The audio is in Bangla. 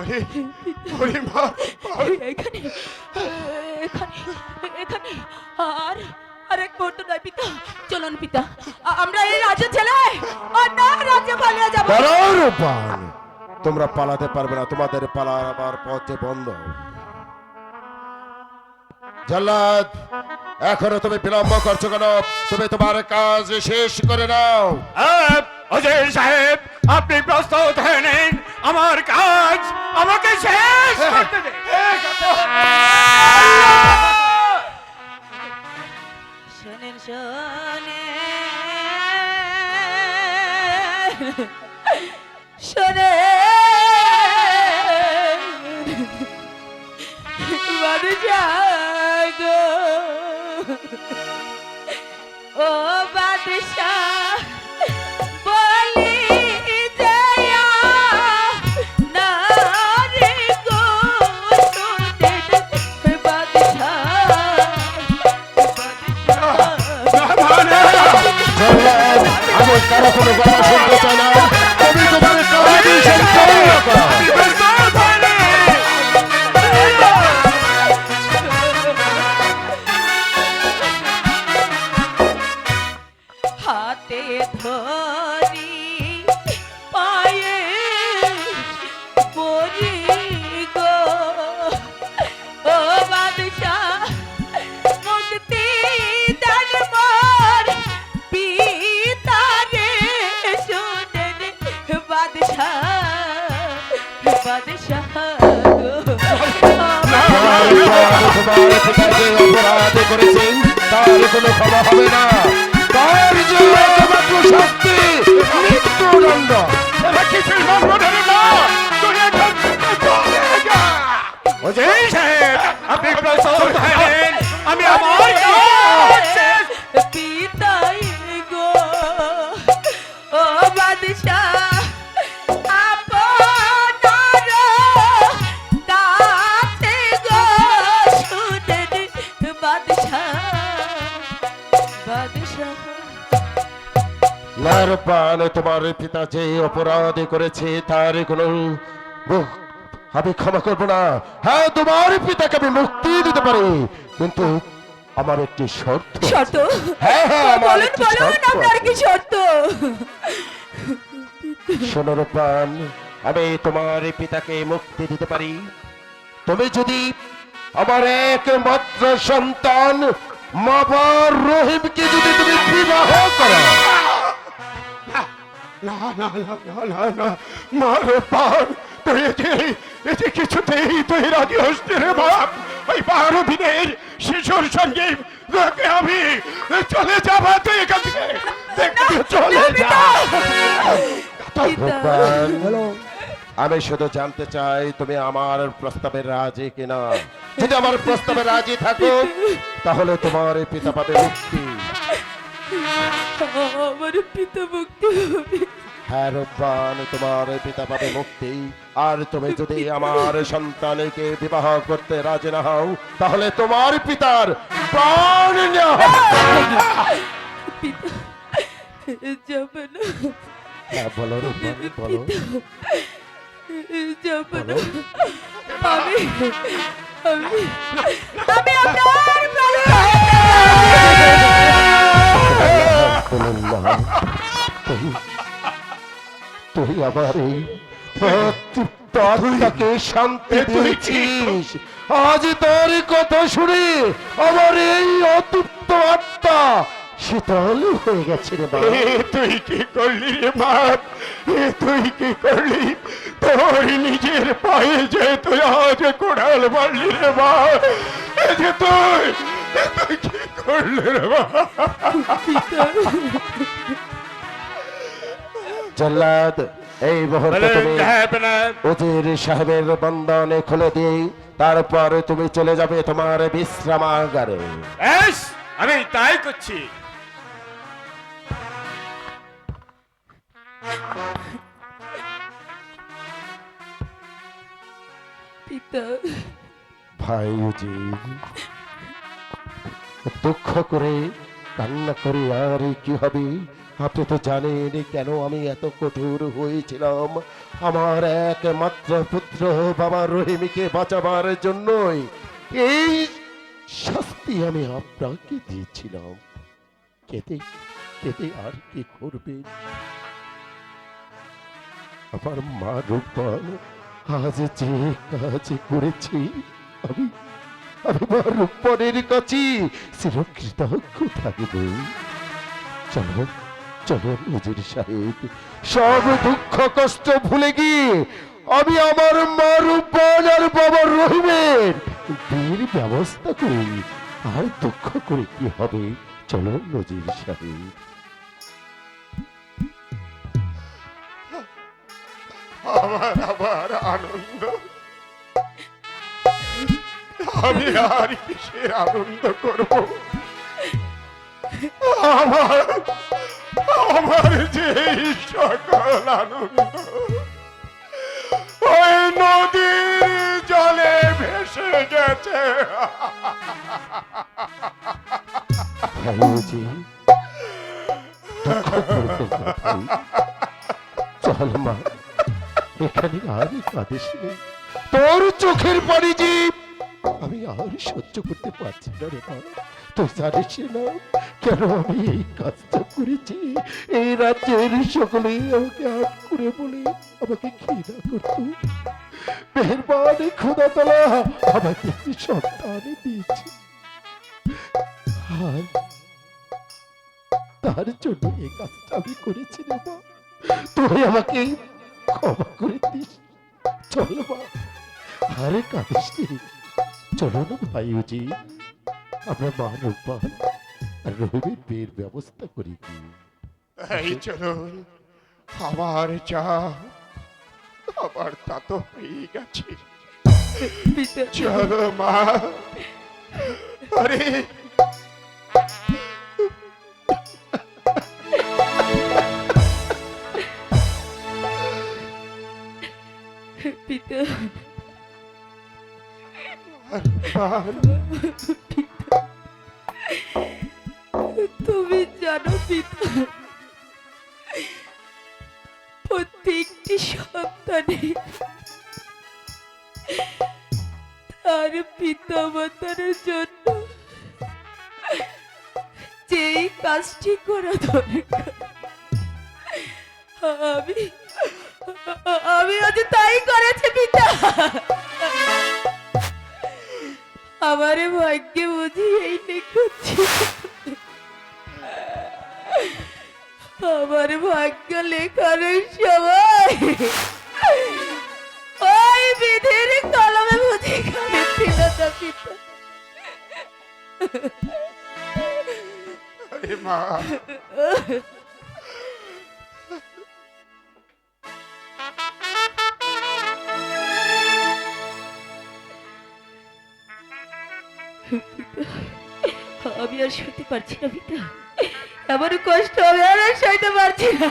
আরে ওরে মা এখানে এখানে এখানে আর আরেক মুহূর্ত নয় পিতা চলুন পিতা আমরা এই রাজ্য ছেলে অন্য রাজ্যে পালিয়ে যাব। রূপান তোমরা পালাতে পারবে না তোমাদের পালাবার পথে বন্ধ। জল্লাদ এখনও তুমি বিলম্ব করছ কেন? তুমি তোমার কাজ শেষ করে নাও। অজয় সাহেব আপনি প্রস্তুত হয়ে নিন। আমার কাজ আমাকে শেষ করতে দিন। শোনেন শোনে শোনে বাদশাহ ও কারও কোনো কথা শুনতে চাই না তুমি তোমার কাজ শেষ করো। হাতে ধরি অপরাধ করেছেন তার কোনো ক্ষমা হবে না তার যে একমাত্র শাস্তি মৃত্যুদণ্ড এরা কিছুই মানবো নারপান তোমার পিতা যে অপরাধ করেছে তার কোনো আমি ক্ষমা করব না। হ্যাঁ তোমার পিতাকে আমি মুক্তি দিতে পারি কিন্তু আমার একটি শর্ত শর্ত? হ্যাঁ, হ্যাঁ, আমার একটি শর্ত আপনার আছে। কি শর্ত? শোনো রূপান আমি তোমার পিতাকে মুক্তি দিতে পারি। তুমি যদি আমার একমাত্র সন্তান মাবার রহিমকে যদি তুমি বিবাহ করো না না না না না না মারে পার। তুই এতে কিছুতেই তুই রাজি হসতে রে বাপ। ওই বারো দিনের শিশুর সঙ্গে তোকে আমি চলে যাবা তুই এখান থেকে। চলে যা। রূপান আমি শুধু জানতে চাই তুমি আমার প্রস্তাবে রাজি কিনা? যদি আমার প্রস্তাবে রাজি থাকো তাহলে তোমার পিতা পাবে মুক্তি আমার পিতা মুক্তি হবে। হ্যাঁ রূপবান তোমার পিতা পাবে মুক্তি। আর তুমি যদি আমার সন্তানকে বিবাহ করতে রাজি না হও তাহলে তোমার পিতার প্রাণ। যাবে না। হ্যাঁ বলো রূপবান বলো। যাবে না। আমি আমি আমি আপনার তুই তুই আবার এই অতৃপ্ত শান্তি দিয়েছিস। আজ তোর কথা শুনে আমার এই অতৃপ্ত আত্মা শীতল হয়ে গেছে রে বাবা তুই কি করলি রে মা? তুই কি করলি? তোর নিজের পায়ে যে তুই আজ কোড়াল মারলি রে এ যে তুই তুই কি করলি রে মা? জল্লাদ এই মুহূর্তে তুমি উজির সাহেবের বন্ধনে খুলে দিয়ে তারপর তুমি চলে যাবে তোমার বিশ্রামাগারে। আমি তাই করছি। পিতা। ভাই উজির দুঃখ করে কান্না করে আর কি হবে? আপনি তো জানেন কেন আমি এত কঠোর হয়েছিলাম। আমার একমাত্র পুত্র বাবা রহিমকে বাঁচাবার জন্যই এই শাস্তি আমি আপনাকে দিয়েছিলাম। কেটে কেটে আর কি করবে? আমার মা রূপান আজ যে কাজ করেছি, আমি আমি মা রূপনের কাছে চিরকৃতজ্ঞ থাকব। চলো। চলো নজির সাহেব। সব দুঃখ কষ্ট ভুলে গিয়ে আমি আমার মা রূপন আর বাবা রহিমের বিয়ের ব্যবস্থা করি। আর দুঃখ করে কি হবে? চলো নজির সাহেব। আমার আবার আনন্দ। আমি আর কিসের আনন্দ করব? আমার আমার যে সকল আনন্দ, ওই নদীর জলে ভেসে গেছে। চল মা, এখানে আর তোর চোখের যে আমি আর সহ্য করতে পারছি না রে মা। তুই জানিস না কেন আমি এই কাজটা করেছি? এই রাজ্যের আমাকে আট করে বলে আমাকে ঘৃণা করত। মেহরবানি খোদা আমাকে একটি সন্তান আর তার জন্য এই কাজটা আমি করেছি রে মা। তুই আমাকে ক্ষমা করে দিস। চল মা, আরে নে। চলো না ভাইজি। আমরা মা রূপান আর রহিমের বিয়ের ব্যবস্থা করি কি? এই চলুন আমার চা আবার তা তো হয়ে গেছে। পিতা চলো মা। আরে। পিতা তুমি জানো পিতা, প্রত্যেকটি সন্তানে তার পিতা মাতার জন্য যেই কাজটি করা দরকার, আমি আমি আজ তাই করেছি পিতা। আমারে ভাগ্যে বুঝি এই লিখছি আমার ভাগ্য লেখার সময় ওই বিধির কলমে বুঝি খানে ছিল না পিতা মা। আমি আর শুনতে পারছি না পিতা আমারও কষ্ট হবে আর সইতে পারছি না।